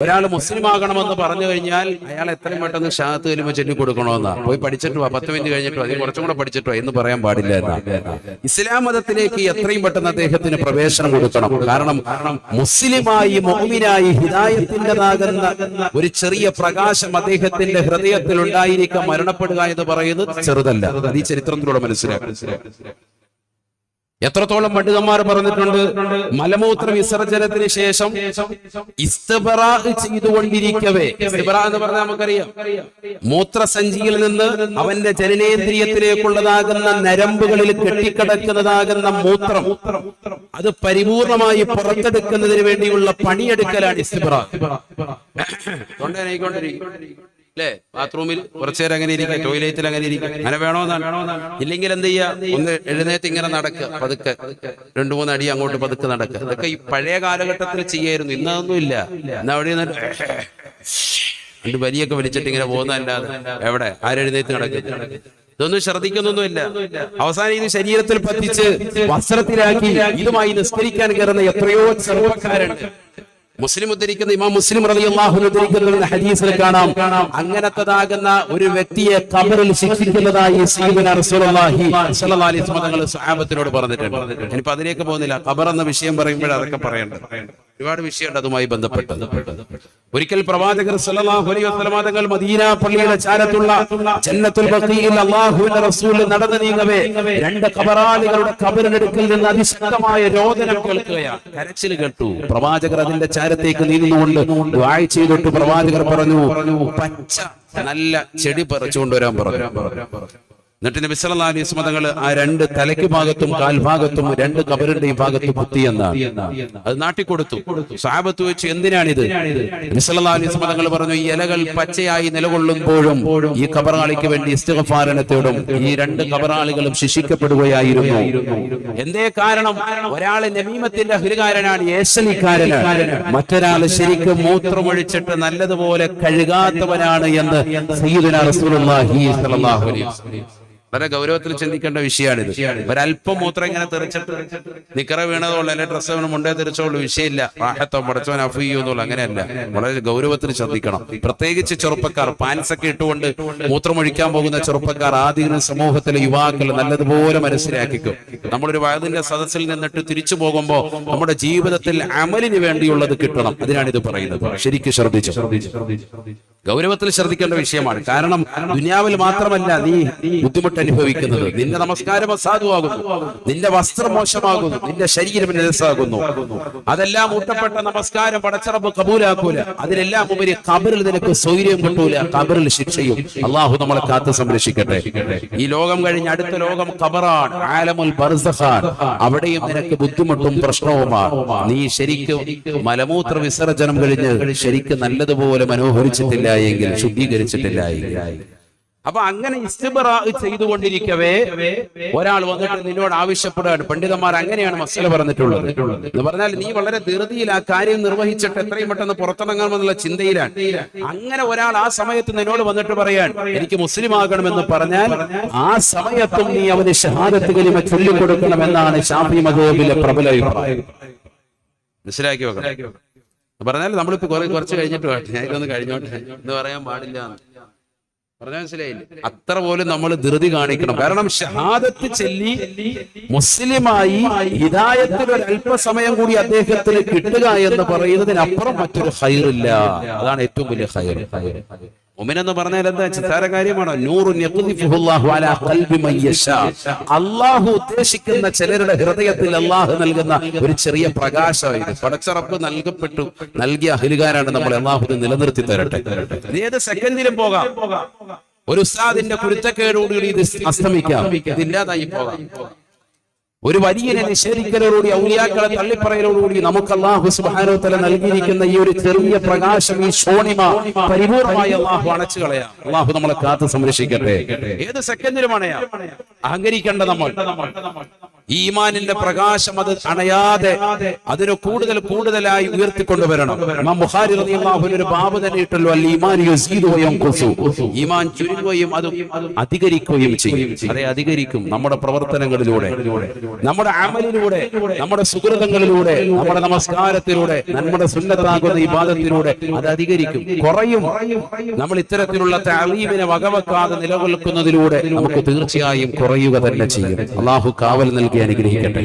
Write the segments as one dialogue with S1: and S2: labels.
S1: ഒരാൾ മുസ്ലിം ആകണമെന്ന് പറഞ്ഞു കഴിഞ്ഞാൽ അയാൾ എത്രയും പെട്ടെന്ന് ഷാത്ത് കലിമ ചൊല്ലി കൊടുക്കണമെന്നാ. പോയി പഠിച്ചിട്ട് വാ പത്ത് മിനിറ്റ് കഴിഞ്ഞിട്ടോ അതിൽ കുറച്ചും കൂടെ പഠിച്ചിട്ടോ എന്ന് പറയാൻ പാടില്ല എന്നാ. ഇസ്ലാം മതത്തിലേക്ക് എത്രയും പെട്ടെന്ന് അദ്ദേഹത്തിന് പ്രവേശനം കൊടുക്കണം. കാരണം മുസ്ലിമായി മോമിനായി ഹിതായത്തിന്റെതാകുന്ന ഒരു ചെറിയ പ്രകാശം അദ്ദേഹത്തിന്റെ ഹൃദയത്തിൽ ഉണ്ടായിരിക്കാം മരണപ്പെടുക എന്ന് പറയുന്നത് ചെറുതല്ല. അത് ഈ ചരിത്രത്തിലൂടെ മനസ്സിലാക്കും. എത്രത്തോളം പണ്ഡിതന്മാർ പറഞ്ഞിട്ടുണ്ട്? മലമൂത്ര വിസർജനത്തിന് ശേഷം ഇസ്തബറാ ചെയ്തുകൊണ്ടിരിക്കവേ. ഇസ്തബറാ എന്ന് പറഞ്ഞാൽ നമുക്കറിയാം. മൂത്രസഞ്ചിയിൽ നിന്ന് അവന്റെ ജനനേന്ദ്രിയത്തിലേക്കുള്ളതാകുന്ന നരമ്പുകളിൽ കെട്ടിക്കിടക്കുന്നതാകുന്ന മൂത്രം. അത് പരിപൂർണമായി പുറത്തെടുക്കുന്നതിന് വേണ്ടിയുള്ള പണിയെടുക്കലാണ് ഇസ്തബറാ. തൊണ്ടേനായിക്കൊണ്ടിരിക്കും അല്ലേ ബാത്റൂമിൽ കുറച്ചു നേരം അങ്ങനെ ഇരിക്കുക ടോയ്ലറ്റിൽ അങ്ങനെ ഇരിക്കുക അങ്ങനെ വേണോ ഇല്ലെങ്കിൽ എന്ത് ചെയ്യുക ഒന്ന് എഴുന്നേറ്റ് ഇങ്ങനെ നടക്കുക പതുക്കെ രണ്ടു മൂന്ന് അടി അങ്ങോട്ട് പതുക്കെ നടക്കുക അതൊക്കെ ഈ പഴയ കാലഘട്ടത്തിൽ ചെയ്യായിരുന്നു. ഇന്നതൊന്നും ഇല്ല. ഇന്ന് അവിടെ രണ്ട് വലിയൊക്കെ വലിച്ചിട്ട് ഇങ്ങനെ പോകുന്നതല്ലാതെ. എവിടെ? ആരെഴുന്നേറ്റ് നടക്കുക ഇതൊന്നും ശ്രദ്ധിക്കുന്നൊന്നുമില്ല. അവസാനം ഇത് ശരീരത്തിൽ പതിച്ച് വസ്ത്രത്തിലാക്കി ഇതുമായി നിസ്കരിക്കാൻ കയറുന്ന എത്രയോ ചെറുപ്പക്കാരുണ്ട്. മുസ്ലിം ഉദ്ധരിക്കുന്ന ഇമാം മുസ്ലിം റളിയല്ലാഹു ഉദ്ധരിക്കുന്ന ഹദീസിൽ കാണാം. അങ്ങനത്തതാകുന്ന ഒരു വ്യക്തിയെ ഖബറിൽ ശിക്ഷിക്കുന്നതായി സയ്യിദുനാ റസൂലുള്ളാഹി സ്വല്ലല്ലാഹി അലൈഹി വസല്ലം തങ്ങൾ സ്വഹാബത്തിനോട് പറഞ്ഞിട്ടുണ്ട്. ഇനിയിപ്പോ അതിലേക്ക് പോകുന്നില്ല. ഖബർ എന്ന വിഷയം പറയുമ്പോൾ അതൊക്കെ പറയേണ്ടത്. ഒരുപാട് വിഷയമുണ്ട് അതുമായി ബന്ധപ്പെട്ടത് ഒരിക്കൽ പ്രവാചകർ തങ്ങൾ മദീന പള്ളിയുടെ ചാരത്തുള്ള ജന്നത്തുൽ ബഖീയിൽ അല്ലാഹുവിന്റെ റസൂൽ നടന്നു നീങ്ങവേ രണ്ട് ഖബറാളികളുടെ കബറിനടുക്കിൽ നിന്ന് അതിശക്തമായ രോദനം കേൾക്കുകയാണ്. കരച്ചിൽ കേട്ടു. പ്രവാചകർ അതിന്റെ ചാരത്തേക്ക് നീങ്ങുന്നുകൊണ്ട് ദുആ ചെയ്തിട്ട് പ്രവാചകർ പറഞ്ഞു പച്ച നല്ല ചെടി പറിച്ചുകൊണ്ടുവരാൻ പറഞ്ഞു. എന്നിട്ട് നബി സല്ലല്ലാഹു അലൈഹി വസല്ലം തങ്ങൾ ആ രണ്ട് തലയ്ക്ക് ഭാഗത്തും കാൽഭാഗത്തും രണ്ട് കബറിന്റെയും ഭാഗത്ത് കുത്തി എന്നാണ്. അത് നാട്ടി കൊടുത്തു. സാബത്ത് വെച്ച് എന്തിനാണിത്? നബി സല്ലല്ലാഹു അലൈഹി വസല്ലം തങ്ങൾ പറഞ്ഞു ഈ ഇലകൾ പച്ചയായി നിലകൊള്ളുമ്പോഴും ഈ കബറാളിക്ക് വേണ്ടി ഇസ്തിഗ്ഫാരനത്തോടും ഈ രണ്ട് കബറാളികളും ശിക്ഷിക്കപ്പെടുകയായിരുന്നു. എന്തേ കാരണം? ഒരാൾ നബീമത്തിന്റെ ഹുരുകാരനാണ് ഏശലിക്കാരനാണ് മറ്റൊരാൾ ശരിക്കും മൂത്രമൊഴിച്ചിട്ട് നല്ലതുപോലെ കഴുകാത്തവനാണ് എന്ന് സയ്യിദുനാ റസൂലുള്ളാഹി സ്വല്ലല്ലാഹു അലൈഹി വസല്ലം. വളരെ ഗൗരവത്തിൽ ചിന്തിക്കേണ്ട വിഷയമാണിത്. ഒരല്പം മൂത്രം ഇങ്ങനെ തെറിച്ചിട്ട് നിക്കറ വീണതുള്ളൂ അല്ലെ ഡ്രസ്സ് വീണ് മുണ്ടേ തെറിച്ചോളൂ വിഷയമില്ല. വാഹത്തോ മുടച്ചവൻ അഫിയോ എന്നുള്ള അങ്ങനെയല്ല. വളരെ ഗൗരവത്തിൽ ശ്രദ്ധിക്കണം. പ്രത്യേകിച്ച് ചെറുപ്പക്കാർ പാൻസ് ഒക്കെ ഇട്ടുകൊണ്ട് മൂത്രമൊഴിക്കാൻ പോകുന്ന ചെറുപ്പക്കാർ ആദ്യം സമൂഹത്തിലെ യുവാക്കൾ നല്ലതുപോലെ മനസ്സിലാക്കിക്കും. നമ്മളൊരു വയതിന്റെ സദസ്സിൽ നിന്നിട്ട് തിരിച്ചു പോകുമ്പോൾ നമ്മുടെ ജീവിതത്തിൽ അമലിന് വേണ്ടിയുള്ളത് കിട്ടണം. അതിനാണ് ഇത് പറയുന്നത്. ശരിക്കും ശ്രദ്ധിച്ചു? ഗൗരവത്തിൽ ശ്രദ്ധിക്കേണ്ട വിഷയമാണ്. കാരണം ദുനിയാവിൽ മാത്രമല്ല നീ ബുദ്ധിമുട്ട് അനുഭവിക്കുന്നത് നിന്റെ നമസ്കാരം അസാധുവാകുന്നു. നിന്റെ വസ്ത്രം മോശമാകുന്നു. നിന്റെ ശരീരം രസാകുന്നു അതെല്ലാം ഊട്ടപ്പെട്ട നമസ്കാരം പടച്ചറപ്പ് കബൂലാക്കൂല. അതിലെല്ലാം ഉപരി കബറിൽ നിനക്ക് സൗര്യം കിട്ടൂല. കബറിൽ ശിക്ഷയും. അള്ളാഹു നമ്മളെ കാത്തു സംരക്ഷിക്കട്ടെ. ഈ ലോകം കഴിഞ്ഞ അടുത്ത ലോകം കബറാണ് ആലമുൽ ബർസഖാൻ അവിടെയും നിനക്ക് ബുദ്ധിമുട്ടും പ്രശ്നവുമാണ്. നീ ശരിക്കും മലമൂത്ര വിസർജനം കഴിഞ്ഞ് ശരിക്കും നല്ലതുപോലെ മനോഹരിച്ചിട്ടില്ല എങ്കിൽ ശുദ്ധീകരിച്ചിട്ടില്ല എങ്കിൽ അപ്പൊ അങ്ങനെ ഇസ്തിബറ ചെയ്തുകൊണ്ടിരിക്കവേ ഒരാൾ വന്നിട്ട് നിന്നോട് ആവശ്യപ്പെടുകയാണ്. പണ്ഡിതന്മാർ അങ്ങനെയാണ് മസല പറഞ്ഞിട്ടുള്ളത്. എന്ന് പറഞ്ഞാൽ നീ വളരെ ധൃതിയിൽ ആ കാര്യം നിർവഹിച്ചിട്ട് എത്രയും പെട്ടെന്ന് പുറത്തിറങ്ങാമെന്നുള്ള ചിന്തയിലാണ്. അങ്ങനെ ഒരാൾ ആ സമയത്ത് നിന്നോട് വന്നിട്ട് പറയാൻ എനിക്ക് മുസ്ലിം ആകണമെന്ന് പറഞ്ഞാൽ ആ സമയത്തും നീ അവന് ഷഹാദത്ത് കലിമ ചൊല്ലിക്കൊടുക്കണമെന്നാണ് ഷാഫി മധുബിലെ പ്രബല അഭിപ്രായം. മനസ്സിലാക്കി വെക്കണം. പറഞ്ഞാൽ നമ്മളിപ്പോ കുറെ കുറച്ച് കഴിഞ്ഞിട്ട് വേട്ടെ ഞാൻ ഇതൊന്ന് കഴിഞ്ഞോട്ടെ എന്ന് പറയാൻ പാടില്ല പറഞ്ഞാൽ മനസ്സിലായില്ല? അത്ര പോലും നമ്മൾ ധൃതി കാണിക്കണം. കാരണം ഷഹാദത്ത് ചെല്ലി മുസ്ലിമായി ഹിതായത്തിൽ ഒരു അല്പസമയം കൂടി അദ്ദേഹത്തിന് കിട്ടുക എന്ന് പറയുന്നതിനപ്പുറം മറ്റൊരു ഹൈറില്ല അതാണ് ഏറ്റവും വലിയ ഹൈർ ഹൈർ മുമിനെന്ന് പറഞ്ഞാൽ എന്താ ചിത്താര കാര്യമാണോ? അള്ളാഹു ഉദ്ദേശിക്കുന്ന ചിലരുടെ ഹൃദയത്തിൽ അള്ളാഹു നൽകുന്ന ഒരു ചെറിയ പ്രകാശം ഇത് പടച്ചറപ്പ് നൽകപ്പെട്ടു. നൽകിയ അഹലുകാരാണ് നമ്മൾ അള്ളാഹു നിലനിർത്തി തരട്ടെ. ഏത് സെക്കൻഡിലും പോകാം. ഒരു ഉസ്താദിന്റെ കുരുത്തക്കേടുകൂടി ഇത് അസ്തമിക്കാം. ഇതില്ലാതായി പോകാം. ഒരു വലിയനെ നിഷേധിക്കലോടുകൂടി ഔലിയാക്കളെ തള്ളിപ്പറയലോടുകൂടി നമുക്ക് അള്ളാഹു സുബാനോത്തല നൽകിയിരിക്കുന്ന ഈ ഒരു ചെറിയ പ്രകാശം ഈ ഷോണിമ പരിപൂർണമായി അള്ളാഹു അണച്ചു കളയാം. അള്ളാഹു നമ്മളെ കാത്ത് സംരക്ഷിക്കട്ടെ. ഏത് സെക്കൻഡിലും അണയാ അഹങ്കരിക്കേണ്ട നമ്മൾ. ഈ ഈമാനിന്റെ പ്രകാശം അത് അണയാതെ അതിന് കൂടുതൽ കൂടുതലായി ഉയർത്തിക്കൊണ്ടുവരണം. ഒരു ബാബ് തന്നെ ഇട്ടല്ലോ അൽ ഈമാൻ ഈമാൻ ചുരുങ്ങുകയും അത് അധികരിക്കുകയും ചെയ്യും. അതെ അധികരിക്കും നമ്മുടെ പ്രവർത്തനങ്ങളിലൂടെ. നമ്മുടെ അമലിലൂടെ നമ്മുടെ സുഹൃതങ്ങളിലൂടെ നമ്മുടെ നമസ്കാരത്തിലൂടെ നമ്മുടെ സുന്നത്താകുന്ന ഈ ബാധത്തിലൂടെ അത് അധികരിക്കും കുറയും. നമ്മൾ ഇത്തരത്തിലുള്ള താലീമിനെ വകവെക്കാതെ നിലനിൽക്കുന്നതിലൂടെ നമുക്ക് തീർച്ചയായും കുറയുക തന്നെ ചെയ്യും. അള്ളാഹു കാവൽ നൽകി അനുഗ്രഹിക്കട്ടെ.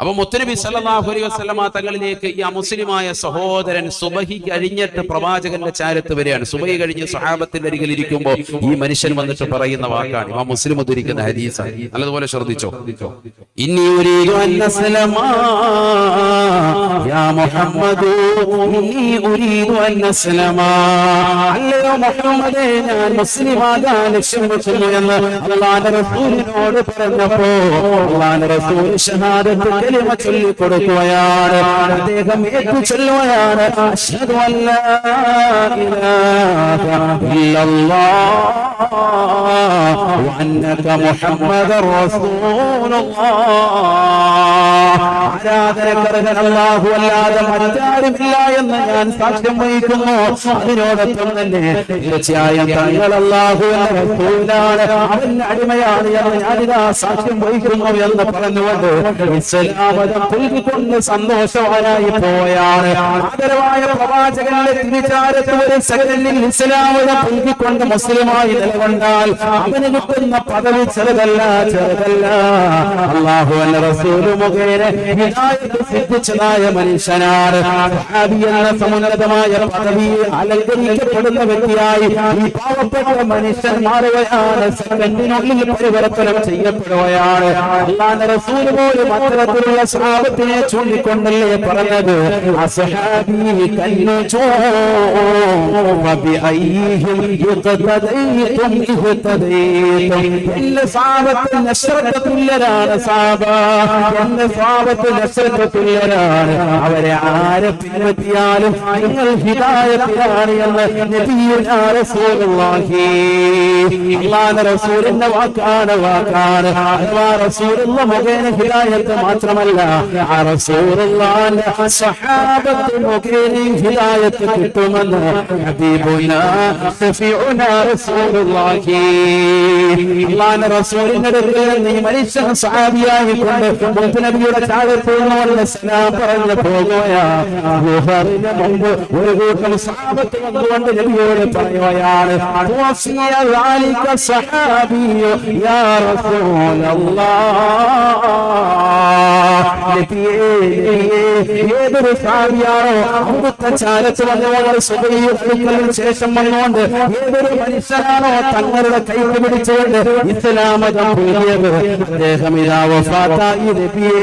S1: അപ്പൊ മുത്തനബി സല്ലല്ലാഹു അലൈഹി വസല്ലമ തങ്ങളിലേക്ക് ഈ അമുസ്ലിമായ സഹോദരൻ സുബഹി കഴിഞ്ഞിട്ട് പ്രവാചകന്റെ ചാരത്ത് വരികയാണ്. സുബഹി കഴിഞ്ഞ് സഹാബത്തിന്റെ അരികിൽ ഇരിക്കുമ്പോൾ ഈ മനുഷ്യൻ വന്നിട്ട് പറയുന്ന വാക്കാണ് ആ മുസ്ലിം ഉദ്ധരിക്കുന്ന ഹരീസ് നല്ലതുപോലെ ശ്രദ്ധിച്ചോ? അസ്ലമ അല്ലയോ മുഹമ്മദേ ഞാൻ ലക്ഷ്യം എന്ന് റസൂലിനോട് റസൂൽ കലിമ ചൊല്ലി കൊടുക്കുകയാണ് അദ്ദേഹം ഏറ്റു ചൊല്ലുകയാണ് ഇലാഹ ഇല്ലല്ലാഹ് വഅന്നക മുഹമ്മദർ റസൂലുള്ളാഹ് ആരാധനക്കർഹൻ അല്ലാഹു അല്ലാതെ മറ്റാരുമില്ല എന്ന് ഞാൻ സാക്ഷ്യം വഹിക്കുന്നു അതിനോടൊപ്പം തന്നെ തീർച്ചയായും തങ്ങൾ അല്ലാഹു എന്ന റസൂലാണ് അവന്റെ അടിമയാണ് എന്ന് ഞാനിതാ സാക്ഷ്യം വഹിക്കുന്നു എന്ന് പറഞ്ഞുകൊണ്ട് ഇസ്ലാമതം പുൽകൊണ്ട് സന്തോഷവാനായി പോയാണ്. ആദരവായ പ്രവാചകന്റെ തിരിച്ചാരത്ത് ഒരു സെക്കൻഡിൽ ഇസ്ലാമതം പുൽകൊണ്ട് മുസ്ലിമായി നിലകൊണ്ടാൽ അവന് കിട്ടുന്ന പദവി ചെറുതല്ല ചെറുതല്ല. അള്ളാഹു എന്ന റസൂൽ മുഖേന സിദ്ധിച്ചതായ മനുഷ്യനാണ്. എന്ന സമുന്നതമായ പദവി അലങ്കരിക്കപ്പെടുന്ന വ്യക്തിയായി ഈ പാവപ്പെട്ട മനുഷ്യൻ മാറുകയാണ്. സെക്കൻഡിനുള്ളിൽ പരിവർത്തനം ചെയ്യപ്പെടുകയാണ്. അള്ളാന്റെ റസൂൽ പോലും അത്തരത്തിലുള്ള സ്വാപത്തിനെ ചൂണ്ടിക്കൊണ്ടല്ലേ പറഞ്ഞത്? അസഹാബി കന്നുചോ وبأيهم يقتديتم اهتديتم എന്റെ സാപത്ത് നശ്രത്തുല്യരാണ് സാബ എന്റെ സാപത്ത് നശ്രത്തുല്യരാണ് അവരെ ആരെ പിൻപറ്റിയാലും നിങ്ങൾ ഹിദായത്തിലാണ് എന്ന് നബിയുനാ റസൂലുള്ളാഹി അല്ലാഹുവിന്റെ റസൂലിന്റെ വാക്കാണ് വാക്കാണ് അഥവാ റസൂലുള്ള മുഖേന ഹിദായത്ത് മാത്രമല്ല ആ റസൂലുള്ളാന്റെ സഹാബത്ത് മുഖേന ഹിദായത്ത് കിട്ടുമെന്ന് ഹബീബുനാ സഫിഉനാ റസൂലുള്ളാഹി. അല്ലാഹുവിന്റെ റസൂലിന്റെ അടുക്കൽ നീ മരിച്ച സഹാബിയായി കൊണ്ട് മുത്ത് നബിയുടെ താഴെ പോകുന്ന സലാം പറഞ്ഞു പോകുകയാ. ഗുഹറിന് മുമ്പ് ഒരു കൂട്ടം സഹാബത്ത് വന്നുകൊണ്ട് നബിയോട് പറയുകയാണ് സഹാബിയോ യാ റസൂലല്ലാഹ് നബിയേ നബിയേ ഏതൊരു സാബിയാണോ അവിടുത്തെ ചാരത്ത് വന്നുകൊണ്ട് സുബൈയുടെ ശേഷം വന്നുകൊണ്ട് ഏതൊരു മനുഷ്യനാണോ തങ്ങളുടെ കൈ പിടിച്ചുകൊണ്ട് ഇസ്ലാമതം പുതിയത് അദ്ദേഹം ഇതാ വഫാത്തായി നബിയേ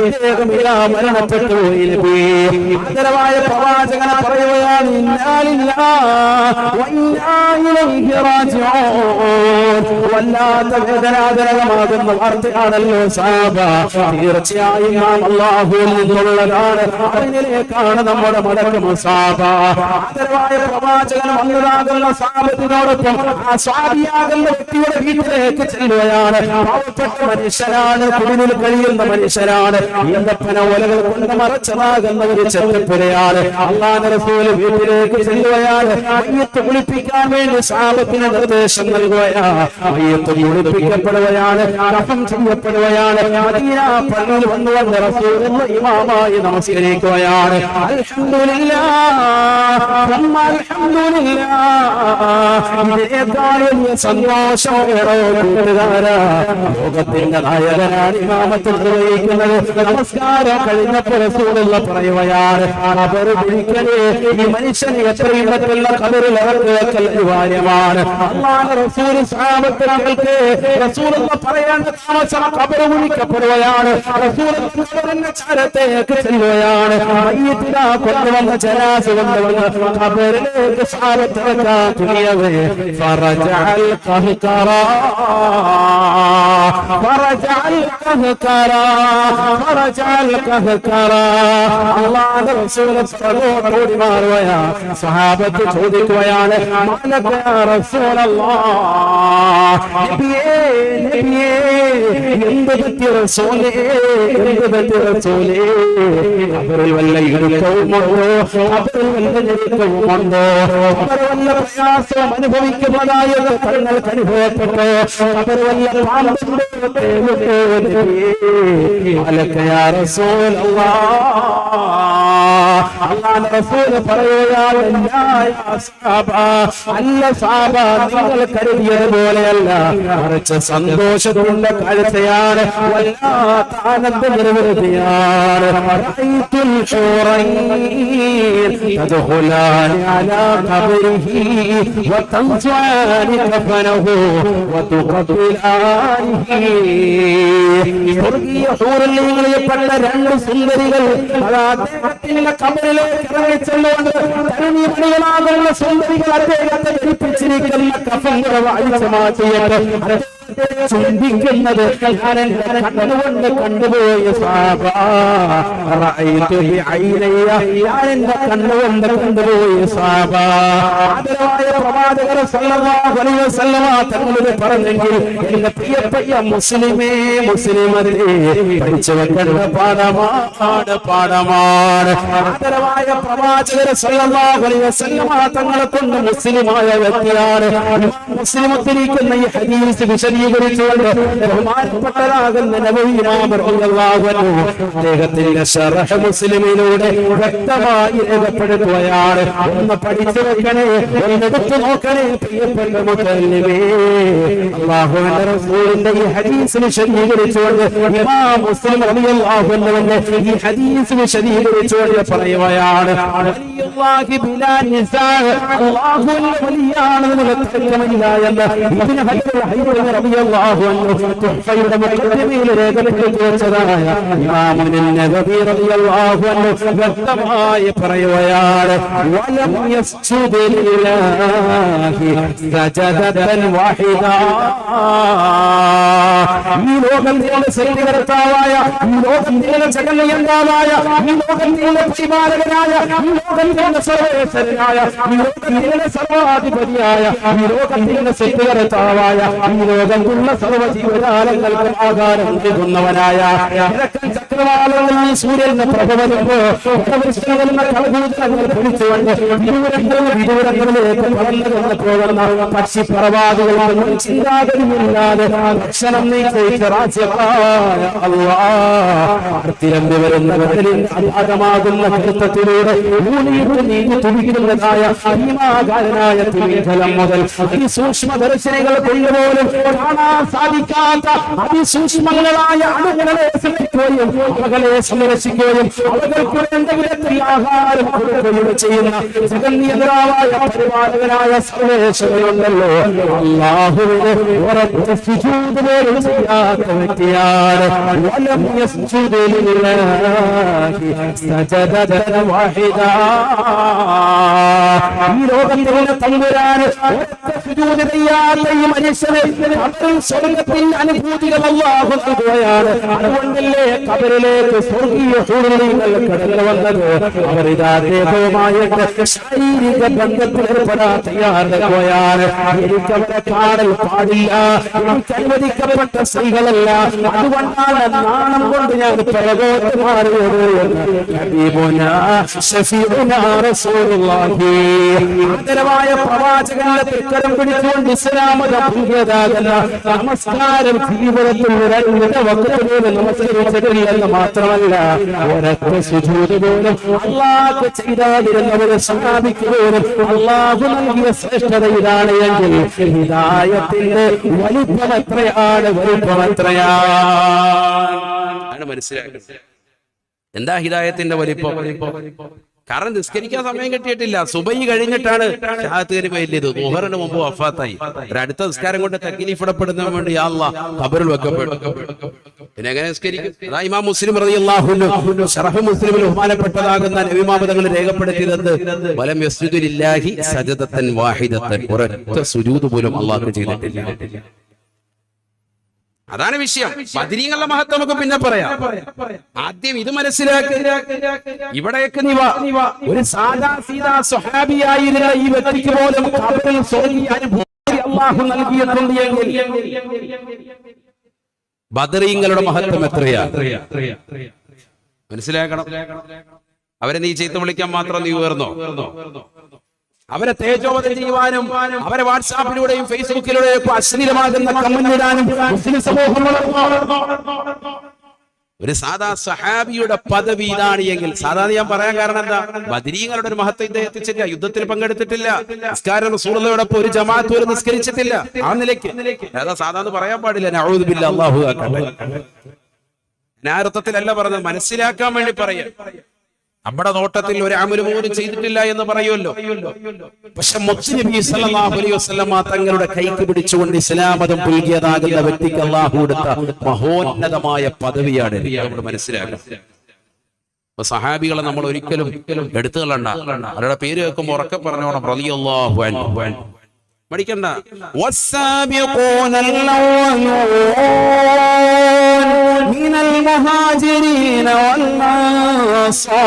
S1: അദ്ദേഹം ഇതാ മരണപ്പെട്ടു പോയി നബിയേ. ആദരവായ പ്രവാചകനെ പറയുകയാണ് വല്ലാത്ത വേദനാജനകമാകുന്ന വാർത്തയാണല്ലോ സാബ തീർച്ചയായും നാം അള്ളാഹുവിൽ നിന്നുള്ളതാണ്. അവനിലേക്കാണ് നമ്മുടെ മടക്കം സാബ ആദരവായ പ്രവാചകൻ വന്നതാകുന്ന സാപത്തിനോടൊപ്പം ആ സ്വാമിയാകുന്ന വ്യക്തിയുടെ വീട്ടിലേക്ക് ചെല്ലുകയാണ്. പാവപ്പെട്ട മനുഷ്യരാണ് കുടിലിൽ കഴിയുന്ന മനുഷ്യരാണ് ഈന്തപ്പന ഓലകൾ കൊണ്ട് മറച്ചതാകുന്ന ഒരു ചെറുപ്പുരയാണ്. അള്ളാഹ് റസൂൽ വീട്ടിലേക്ക് ചെല്ലുകയാണ്. മയ്യത്ത് കുളിപ്പിക്കാൻ വേണ്ടി സാപത്തിന് നിർദ്ദേശം നൽകുകയാണ്. മയ്യത്ത് കുളിപ്പിക്കപ്പെടുകയാണ് കഫം ചെയ്യപ്പെടുകയാണ്. മദീന പള്ളിയിൽ വന്ന റസൂലുള്ള ഇമാമായി നമസ്കരിക്കുകയാണ്. അൽഹംദുലില്ലാഹ്. അൽഹംദുലില്ലാഹ് ഇതിനേക്കാൾ വലിയ സന്തോഷം വേണോ കൂട്ടുകാരാ? ലോകത്തിന്റെ നായകനാണ് ഇമാമത്തിൽ നിർവഹിക്കുന്നത്. നമസ്കാരം കഴിഞ്ഞപ്പോൾ റസൂലുള്ള പറയുകയാണ് അവർ ഈ മനുഷ്യൻ എത്രയും മറ്റുള്ള കബറിൽ ഇറക്കുകൽ അനിവാര്യമാണ് അള്ളാഹ് റസൂൽ സാപത്തുകൾക്ക് റസൂലുള്ള പറയേണ്ട താമസം കബറ് വിളിക്കപ്പെടുകയാണ് റസൂലിന്റെ ചാരത്തേക്ക് ചെല്ലുകയാണ്. കൊണ്ടുവന്ന ജനാസി കൊണ്ടുവന്ന്
S2: കബറിലേക്ക് സാപത്ത് വെക്കാൻ തുനിയവേ فرجع ഖഹ്കറാ ഫറജഅൽ ഖഹ്കറാ ഫറജഅൽ ഖഹ്കറാ അല്ലാഹുവിന്റെ റസൂൽ സല്ലല്ലാഹു ഓടി മാറുകയാ സഹാബത്ത് ചോദിക്കുകയാണ് എന്ത് പറ്റി റസൂലേ എന്ത് പറ്റി റസൂലേ അവരിൽ വല്ല ഇടുക്കവുമുണ്ടോ അവരിൽ വല്ല ഞെരുക്കവുമുണ്ടോ അവർ വല്ല പ്രയാസം അനുഭവിക്കുന്നതായത് തങ്ങൾക്ക് അനുഭവപ്പെട്ടോ? അവർ വല്ല പാമ്പുണ്ടോ തേടുണ്ടോ നബിയേ മാലക യാ റസൂലല്ലാഹ് അല്ലാഹുവിന്റെ റസൂൽ പറയുകയാണ് "ലാ യാ സഹാബ അല്ല സാബ നിങ്ങൾ കരുതിയത് പോലെയല്ല. മറിച്ച് സന്തോഷത്തിന്റെ കാഴ്ചയാണ്. വല്ലാത്ത ആനന്ദ നിർവൃതിയാണ് റഅയ്തുൽ അലാ ഖബരിഹി വതൻസുആനി കഫനഹു വതുഖബിലാനിഹി സ്വർഗീയ ഹൂറല്ലിങ്ങളിൽപ്പെട്ട രണ്ട് സുന്ദരികൾ അദ്ദേഹത്തിന്റെ കബറിലേക്ക് ഇറങ്ങിച്ചെന്നുകൊണ്ട് തരുണീമണികളാകുന്ന സുന്ദരികൾ അദ്ദേഹത്തെ ധരിപ്പിച്ചിരിക്കുന്ന കഫങ്ങൾ വായിച്ചു മാറ്റിയിട്ട് എന്റെ കണ്ണുകൊണ്ട് കണ്ടുപോയ ഞാൻ എന്റെ കണ്ണുകൊണ്ട് കണ്ടുപോയ സാബ. ആദരവായ പ്രവാചകർ തങ്ങളോട് പറഞ്ഞെങ്കിൽ എന്റെ പ്രിയപ്പെട്ട മുസ്ലിമേ മുസ്ലിമതേ പഠിച്ചു വെക്കേണ്ട പാഠമാണ് പാഠമാണ്. ആദരവായ പ്രവാചകർ തങ്ങളെ കൊണ്ട് മുസ്ലിമായ വ്യക്തിയാണ്. മുസ്ലിമത്തിരിക്കുന്ന ഈ ഹദീസ് വിശദീകരിച്ചുകൊണ്ട് ബഹുമാനപ്പെട്ടതാകുന്ന അദ്ദേഹത്തിന്റെ ശറഹ് മുസ്ലിമിലൂടെ വ്യക്തമായി രേഖപ്പെടുത്തുകയാണ്. ഒന്ന് പഠിച്ചു വെക്കണേ ഒന്ന് എടുത്തു നോക്കണേ പ്രിയപ്പെട്ട മുത്തല്ലിമേ. അള്ളാഹുവിന്റെ റസൂലിന്റെ ഈ ഹദീസ് വിശദീകരിച്ചുകൊണ്ട് ഇമാം മുസ്ലിം റളിയല്ലാഹു അൻഹുവിന്റെ ഈ ഹദീസ് വിശദീകരിച്ചുകൊണ്ട് പറയുകയാണ്. അള്ളാഹുവിന്റെ തർക്കമില്ല എന്ന് റളിയല്ലാഹു റളിയല്ലാഹു അൻഹു വ്യക്തമായി പറയുകയാണ് വലം സർവാധിപതിയായ ലോകത്തുള്ള സർവ ജീവജാലങ്ങൾക്കും ആകാരം നൽകുന്നവനായ ചക്രവാളങ്ങളിൽ സൂര്യന്റെ പ്രഭ പക്ഷി പറവാദികളൊന്നും ചിന്താഗതിയില്ലാതെ ഭക്ഷണം നീക്കിച്ച രാജ്യമായ അള്ളാർത്തിരമ്പി വരുന്ന കടലിൽ അപാകമാകുന്ന കൃത്തത്തിലൂടെ ഭൂമിയുടെ നീങ്ങി തുടിക്കുന്നതായ ഭീമാകാരനായ തിമിംഗലം മുതൽ അതിസൂക്ഷ്മദർശിനികൾ കൊണ്ടുപോലും കാണാൻ സാധിക്കാത്ത അതിസൂക്ഷ്മങ്ങളായ അണുകളെ ശ്രമിക്കുകയും അവകളെ സംരക്ഷിക്കുകയും അവകൾക്ക് എന്തെങ്കിലും ആഹാരം കൊടുക്കുകയും ചെയ്യുന്ന ജഗന്നിയന്ത്രാവായ പരിപാലകനായ സർവേശ്വരനുണ്ടല്ലോ അള്ളാഹുവിന് ഉറച്ച സുജൂദ് പോലും വലം യസ്ജുദ് ലില്ലാഹി സജദതൻ വാഹിദാ. ഈ ലോകത്തിന്റെ തമ്പുരാന് ഒറ്റ സുജൂദ് ചെയ്യാത്ത മനുഷ്യന് കബറിൽ സ്വർഗത്തിന്റെ അനുഭൂതികൾ അല്ലാഹു നൽകുകയാണ്. അതുകൊണ്ടല്ലേ കബറിലേക്ക് സ്വർഗീയ ഹൂറുകൾ കടന്നു വന്നത്? അവർ ഇതാ ദേഹവുമായിട്ട് ശാരീരിക ബന്ധത്തിൽ ഏർപ്പെടാൻ തയ്യാറാകുകയാണ് എനിക്ക് അവരെ കാണൽ പാടില്ല. അനുവദിക്കപ്പെട്ട സ്ത്രീകളല്ല. അതുകൊണ്ടാണ് നാണം കൊണ്ട് ഞാൻ പിറകോട്ട് മാറിയത് ആദരവായ പ്രവാചകന്റെ തൃക്കരം പിടിച്ചുകൊണ്ട് ഇസ്ലാമത പുണ്യതാകുന്ന നമസ്കാരം ജീവിതത്തിൽ രണ്ട് വക്കത്തിലൂടെ നമസ്കരിച്ചിരിക്കുന്ന മാത്രമല്ല ഒരൊറ്റ അള്ളാഹ് ചെയ്താതിരുന്നവരെ സമാപിക്കുപോലും അള്ളാഹു നൽകിയ ശ്രേഷ്ഠത ഇതാണ് എങ്കിൽ ഹിതായത്തിന്റെ വലിപ്പം എത്രയാണ്? വലിപ്പം എത്രയാണ്?
S1: മനസ്സിലാക്കുന്നത് എന്താ ഹിദായത്തിന്റെ വലിപ്പം? കാരണം നിസ്കരിക്കാൻ സമയം കിട്ടിയിട്ടില്ല. സുബൈ കഴിഞ്ഞിട്ടാണ് ഷഹാത്ത് കരി വലിയത് മുഹറിന് മുമ്പ് വഫാത്തായി. ഒരടുത്ത അടുത്ത നിസ്കാരം കൊണ്ട് തെക്കിനിഫിടപ്പെടുന്ന ഇടപെടുന്നതിന് വേണ്ടി അല്ലാ ഖബറിൽ വെക്കപ്പെട്ടു. പിന്നെ എങ്ങനെ നിസ്കരിക്കും? അതാ ഇമാം മുസ്ലിം റളിയല്ലാഹു ശറഹ് മുസ്ലിമിൽ ബഹുമാനപ്പെട്ടതാകുന്ന നബിമാമതങ്ങൾ രേഖപ്പെടുത്തിയത് വലം യസ്ജുദു ലില്ലാഹി സജദത്തൻ വാഹിദത്തൻ. ഒരൊറ്റ സുജൂദ് പോലും അള്ളാഹു ചെയ്തിട്ടില്ല. അതാണ് വിഷയം. ബദരീങ്ങളുടെ മഹത്വം നമുക്ക് പിന്നെ പറയാം. ആദ്യം ഇത് മനസ്സിലാക്കി. ഇവിടെയൊക്കെ നീ. ഒരു സാധാ സീതാ സ്വഹാബിയായിരുന്ന ഈ വ്യക്തിക്ക് പോലും അള്ളാഹു നൽകിയിട്ടുണ്ട് എങ്കിൽ ബദരീങ്ങളുടെ മഹത്വം എത്രയാ? മനസ്സിലാക്കണം. അവരെ നീ ചീത്ത വിളിക്കാൻ മാത്രം നീ ഉയർന്നോ? അവരെ തേജോവധം ചെയ്യുവാനും അവരെ വാട്സാപ്പിലൂടെയും ഫേസ്ബുക്കിലൂടെയും ഒക്കെ അശ്ലീലമാകുന്ന കമ്മിടാനും മുസ്ലിം ഒരു സാധാ സഹാബിയുടെ പദവി ഇതാണ് എങ്കിൽ സാധാരണ ഞാൻ പറയാൻ കാരണം എന്താ? ബദരീങ്ങളുടെ ഒരു മഹത്വം ഇദ്ദേഹം എത്തിച്ചില്ല യുദ്ധത്തിൽ പങ്കെടുത്തിട്ടില്ല. നിസ്കാരം റസൂലുള്ളയോടൊപ്പം ഒരു ജമാഅത്ത് പോലും നിസ്കരിച്ചിട്ടില്ല. ആ നിലയ്ക്ക്. ഏതാ സാധാരണ പറയാൻ പാടില്ല. അല്ലാഹു ആക്കട്ടെ ഞാൻ അർത്ഥത്തിലല്ല പറഞ്ഞത് മനസ്സിലാക്കാൻ വേണ്ടി പറയാം. നമ്മുടെ നോട്ടത്തിൽ ഒരു ആമൊരു പോലും ചെയ്തിട്ടില്ല എന്ന് പറയുമല്ലോ. പക്ഷെ മുസ്ലിം തങ്ങളുടെ കൈക്ക് പിടിച്ചുകൊണ്ട് ഇസ്ലാമതം പുൽകിയതാകുന്ന വ്യക്തിക്ക് അള്ളാഹു കൊടുത്ത മഹോന്നതമായ പദവിയാണ് നമ്മുടെ മനസ്സിലാക്കുന്നത് സഹാബികളെ നമ്മൾ ഒരിക്കലും എടുത്തു കളണ്ട അവരുടെ പേര് കേൾക്കുമ്പോ ഉറക്കെ പറഞ്ഞോണം. റളിയല്ലാഹു من المهاجرين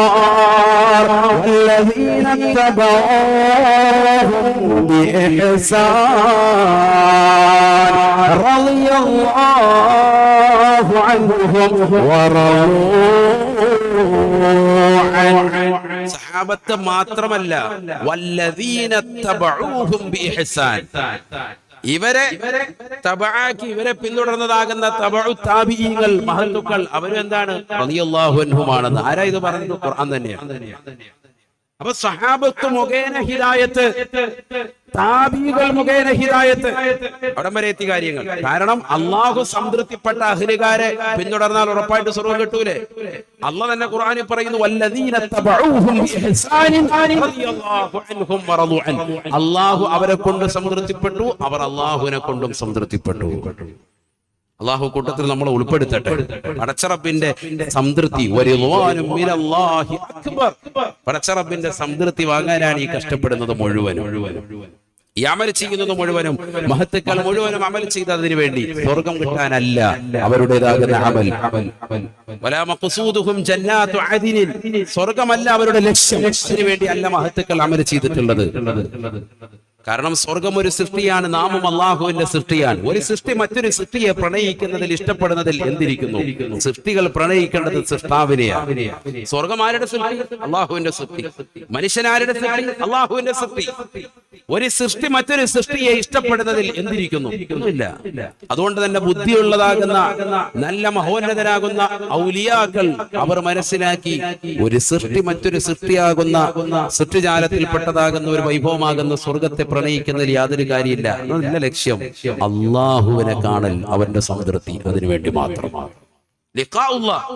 S1: والأنصار والذين اتبعوهم بإحسان رضي الله عنهم ورضوا عنه സഹാബത്ത് മാത്രമല്ല വല്ലദീന തബഊഹും ബിഇഹ്സാൻ ഇവരെ തബാക്കി ഇവരെ പിന്തുടർന്നതാകുന്ന താബിഈങ്ങൾ മഹത്തുക്കൾ അവരെന്താണ്? എന്താണ് റളിയല്ലാഹു അൻഹുമാണെന്ന്. ആരാ ഇത് പറഞ്ഞത്? ഖുർആൻ തന്നെയാണ് അപ്പൊ സഹാബത്ത് മുഖേന ഹിദായത്ത് താബികൾ മുഖേന ഹിദായത്ത്. അവിടം വരെ എത്തി കാര്യങ്ങൾ. കാരണം അള്ളാഹു സംതൃപ്തിപ്പെട്ട അഹ്ലുകാരെ പിന്തുടർന്നാൽ ഉറപ്പായിട്ട് സ്വർഗം കിട്ടൂലേ? അല്ല തന്നെ ഖുർആനിൽ പറയുന്നു അള്ളാഹു അവരെ കൊണ്ട് സംതൃപ്തിപ്പെട്ടു അവർ അള്ളാഹുവിനെ കൊണ്ടും സംതൃപ്തിപ്പെട്ടു. അള്ളാഹു കൂട്ടത്തിൽ നമ്മൾ ഉൾപ്പെടുത്തട്ടെ. പടച്ചറബിന്റെ സംതൃപ്തി. പടച്ചറപ്പിന്റെ സംതൃപ്തി വാങ്ങാനാണ് ഈ കഷ്ടപ്പെടുന്നത് മുഴുവനും. ഈ അമൽ ചെയ്യുന്നത് മുഴുവനും മഹത്തുക്കൾ മുഴുവനും അമൽ ചെയ്തതിനു വേണ്ടി സ്വർഗം കിട്ടാനല്ല അവരുടേതാകുന്ന അമൽ. സ്വർഗമല്ല അവരുടെ ലക്ഷ്യം. ലക്ഷ്യത്തിന് വേണ്ടി അല്ല മഹത്തുക്കൾ അമൽ ചെയ്തിട്ടുള്ളത്. കാരണം സ്വർഗം ഒരു സൃഷ്ടിയാണ് നാമം അള്ളാഹുവിന്റെ സൃഷ്ടിയാണ്. ഒരു സൃഷ്ടി മറ്റൊരു സൃഷ്ടിയെ പ്രണയിക്കുന്നതിൽ ഇഷ്ടപ്പെടുന്നതിൽ എന്തിരിക്കുന്നു? സൃഷ്ടികൾ പ്രണയിക്കേണ്ടത് സൃഷ്ടാവിനെയാണ്. സ്വർഗം ആരുടെ സൃഷ്ടി? അള്ളാഹുവിന്റെ സൃഷ്ടി. മനുഷ്യനാരുടെ സൃഷ്ടി? അള്ളാഹുവിന്റെ സൃഷ്ടി. ഒരു സൃഷ്ടി മറ്റൊരു സൃഷ്ടിയെ ഇഷ്ടപ്പെടുന്നതിൽ എന്തിരിക്കുന്നു? ഇല്ല അതുകൊണ്ട് തന്നെ ബുദ്ധിയുള്ളതാകുന്ന നല്ല മഹോന്നതരാകുന്ന ഔലിയാക്കൾ അവർ മനസ്സിലാക്കി ഒരു സൃഷ്ടി മറ്റൊരു സൃഷ്ടിയാകുന്ന സൃഷ്ടിജാലത്തിൽപ്പെട്ടതാകുന്ന ഒരു വൈഭവമാകുന്ന സ്വർഗത്തെ പ്രണയിക്കുന്നതിൽ യാതൊരു കാര്യമില്ല. നല്ല ലക്ഷ്യം. അള്ളാഹുവിനെ കാണൽ അവന്റെ സംതൃപ്തി. അതിനു വേണ്ടി മാത്രമാണ്.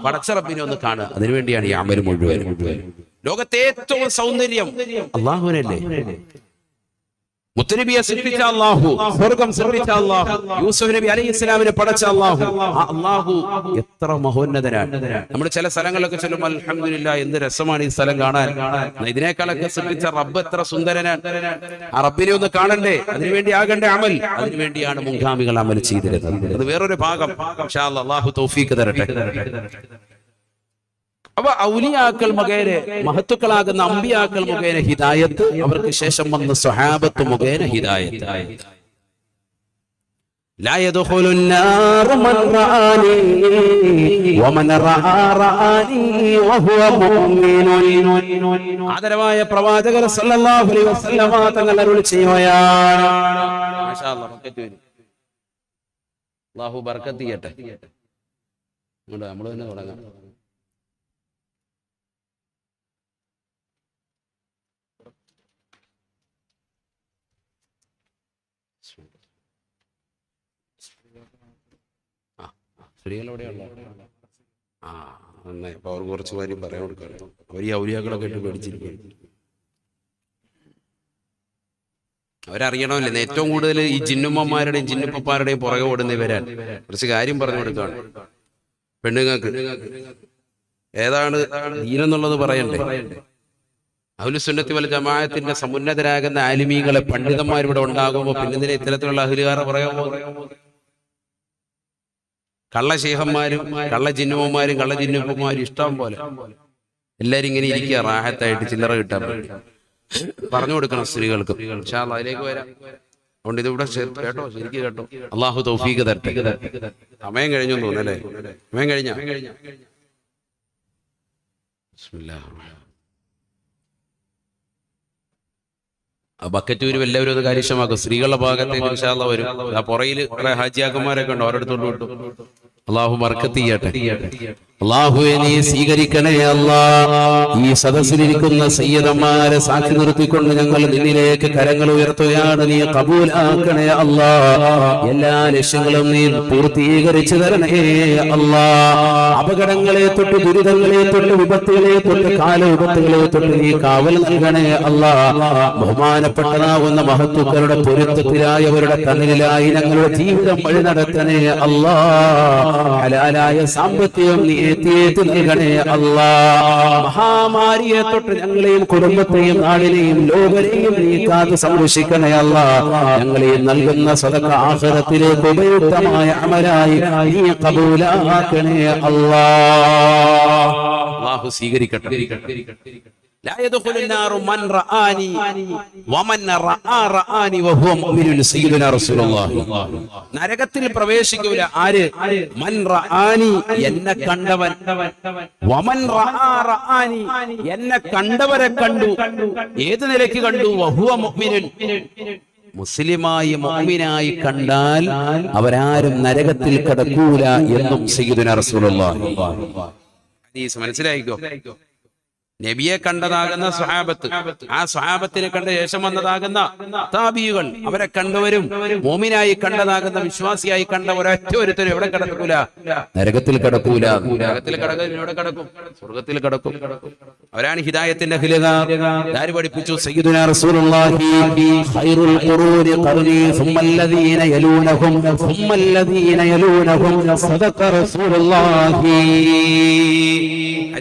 S1: പടച്ചറബിനെ ഒന്ന് കാണുക. അതിനുവേണ്ടിയാണ് ഈ അമൽ മുഴുവൻ ലോകത്തെ ഏറ്റവും സൗന്ദര്യം അള്ളാഹുവിനല്ലേ? മുത്തനബിയെ സൃഷ്ടിച്ച അള്ളാഹു സ്വർഗം സൃഷ്ടിച്ച അള്ളാഹു യൂസഫ് നബി അലൈഹി ഇസ്ലാമിനെ പടച്ച അള്ളാഹു ആ അള്ളാഹു എത്ര മഹോന്നതനാണ്. നമ്മൾ ചില സ്ഥലങ്ങളിലൊക്കെ ചെല്ലുമ്പോൾ അലഹമില്ല എന്ത് രസമാണ് ഈ സ്ഥലം കാണാൻ. ഇതിനേക്കാളൊക്കെ സൃഷ്ടിച്ച റബ്ബ് എത്ര സുന്ദരനാണ്. ആ റബ്ബിനെ ഒന്ന് കാണണ്ടേ? അതിനുവേണ്ടി ആകണ്ടേ അമൽ. അതിനുവേണ്ടിയാണ് മുൻഗാമികൾ അമൽ ചെയ്തിരുന്നത്. അത് വേറൊരു ഭാഗം. അള്ളാഹു തൗഫീക്ക് തരട്ടെ. അപ്പൊ ഔലിയാക്കൾ മുഖേന മഹത്തുക്കളാകുന്ന അമ്പിയാക്കൾ മുഖേന ഹിദായത്ത് അവർക്ക് ശേഷം വന്ന സ്വഹാബത്ത് മുഖേന ഹിദായത്ത് لا يدخل النار من رآني ومن رأى رآني وهو مؤمن ആദരവായ പ്രവാചകർ സല്ലല്ലാഹു അലൈഹി വസല്ലമ തങ്ങൾ അരുളി ചെയ്യുകയാണ് മാഷാ അല്ലാഹ് ബർക്കത്ത് വരും അല്ലാഹു ബർക്കത്ത് ചെയ്യട്ടെ നമ്മൾ തന്നെ തുടങ്ങാം സ്ത്രീകൾ എവിടെയുള്ള ആ നന്നായി. അപ്പൊ അവർക്ക് കുറച്ച് കാര്യം പറയാൻ കൊടുക്കണം അവർ ഈ ഔലിയാക്കളൊക്കെ ഇട്ട് പേടിച്ചിരിക്കും. അവരറിയണമല്ലേ ഏറ്റവും കൂടുതൽ ഈ ജിന്നുമ്മമാരുടെയും ജിന്നുപ്പന്മാരുടെയും പുറകെ ഓടുന്ന ഇവരാൻ കുറച്ച് കാര്യം പറഞ്ഞു കൊടുക്കാണ്. പെണ്ണുങ്ങൾക്ക് ഏതാണ് ദീനെന്നുള്ളത് പറയണ്ടേ? അഹുലുസുന്നത്തി വൽ ജമാഅത്തിന്റെ സമുന്നതരാകുന്ന ആലിമീകളെ പണ്ഡിതന്മാരിവിടെ ഉണ്ടാകുമ്പോ ഉണ്ടാകുമ്പോൾ പിന്നെ ഇതിനെ ഇത്തരത്തിലുള്ള അഹുലുകാരെ പറയാൻ പോകുന്നത്? കള്ള കള്ളചിഹ്നവന്മാരും കള്ള ജിന്നുമ്മമാരും കള്ള ജിന്നുപ്പന്മാരും ഇഷ്ടം പോലെ. എല്ലാരും ഇങ്ങനെ ഇരിക്കുക റാഹത്തായിട്ട് ചില്ലറ കിട്ടാൻ പറഞ്ഞു കൊടുക്കണം സ്ത്രീകൾക്ക്. അല്ലാ, അതിലേക്ക് വരാം. അതുകൊണ്ട് ഇതിവിടെ കേട്ടോ ശരിക്കും കേട്ടോ. അള്ളാഹു തൗഫീഖ് തരട്ടെ. സമയം കഴിഞ്ഞു തോന്നുന്നല്ലേ സമയം കഴിഞ്ഞ? ബക്കറ്റൂരും എല്ലാവരും അത് കാര്യക്ഷമാക്കും സ്ത്രീകളുടെ ഭാഗത്തേക്ക് അല്ലാ വരും. ആ പുറയിൽ ഹാജിയാക്കന്മാരൊക്കെ ഉണ്ട് അവരുടെ അടുത്തോട്ട് വിട്ടു. അള്ളാഹു മറക്കത്ത് ചെയ്യട്ടെ. അള്ളാഹുവെ നീ സ്വീകരിക്കണേ അല്ലാ. ഈ സദസ്സിലിരിക്കുന്ന സയ്യദന്മാരെ സാക്ഷി നിർത്തിക്കൊണ്ട് ഞങ്ങൾ നിന്നിലേക്ക് കരങ്ങൾ ഉയർത്തുകയാണ്. നീ കബൂലാക്കണേ അല്ലാ. എല്ലാ ലക്ഷ്യങ്ങളും നീ പൂർത്തീകരിച്ചു തരണേ അല്ലാ. അപകടങ്ങളെ തൊട്ട് ദുരിതങ്ങളെ തൊട്ട് വിപത്തുകളെ തൊട്ട് കാല വിപത്തുകളെ തൊട്ട് നീ കാവൽ നൽകണേ അല്ലാ. ബഹുമാനപ്പെട്ടതാവുന്ന മഹത്വക്കളുടെ പൊരുത്തത്തിലായവരുടെ കണ്ണിലായി ഞങ്ങളുടെ ജീവിതം വഴി നടത്തണേ അല്ലാ. സാമ്പത്തികം നീ എത്തിയേത്ത് നൽകണേ അല്ലാ. മഹാമാരിയെ തൊട്ട് ഞങ്ങളെയും കുടുംബത്തെയും നാടിനെയും ലോകരെയും നീ കാത്ത് സംരക്ഷിക്കണേ അല്ലാ. ഞങ്ങളെയും നൽകുന്ന സ്വതന്ത്ര ആഹ്റത്തിലേക്ക് ഉപയുക്തമായ അമരായി കബൂലാക്കണേ അല്ലാ. സ്വീകരിക്കട്ടെ. നരകത്തിൽ പ്രവേശിക്കൂല ആര്? മൻ റആനി എന്നെ കണ്ടവൻ. വമൻ റആനി എന്നെ കണ്ടവരെ കണ്ടു. ഏത് നിലയ്ക്ക് കണ്ടു? വഹുവ മുഅ്മിനുൻ. മുസ്ലിമായി മോമിനായി കണ്ടാൽ അവരാരും നരകത്തിൽ കടക്കൂല എന്നും സയ്യിദുന റസൂലുള്ളാഹി. ഹദീസ് മനസ്സിലായിക്കോ? നബിയെ കണ്ടതാകുന്ന സ്വഹാബത്ത്. ആ സ്വഹാബത്തിനെ കണ്ട ശേഷം വന്നതാകുന്ന താബിയുകൾ. അവരെ കണ്ടവരും മോമിനായി കണ്ടതാകുന്ന വിശ്വാസിയായി കണ്ട ഒരൊറ്റ ഒരുത്തരും എവിടെ കിടക്കൂല? നരകത്തിൽ കിടക്കൂല. നരകത്തിൽ കിടക്കും എവിടെ കിടക്കും? സ്വർഗത്തിൽ കിടക്കും. അവരാണ് ഹിദായത്തിന്റെ ഹിലകാർ ആര് പഠിപ്പിച്ചു? സയ്യിദുനാ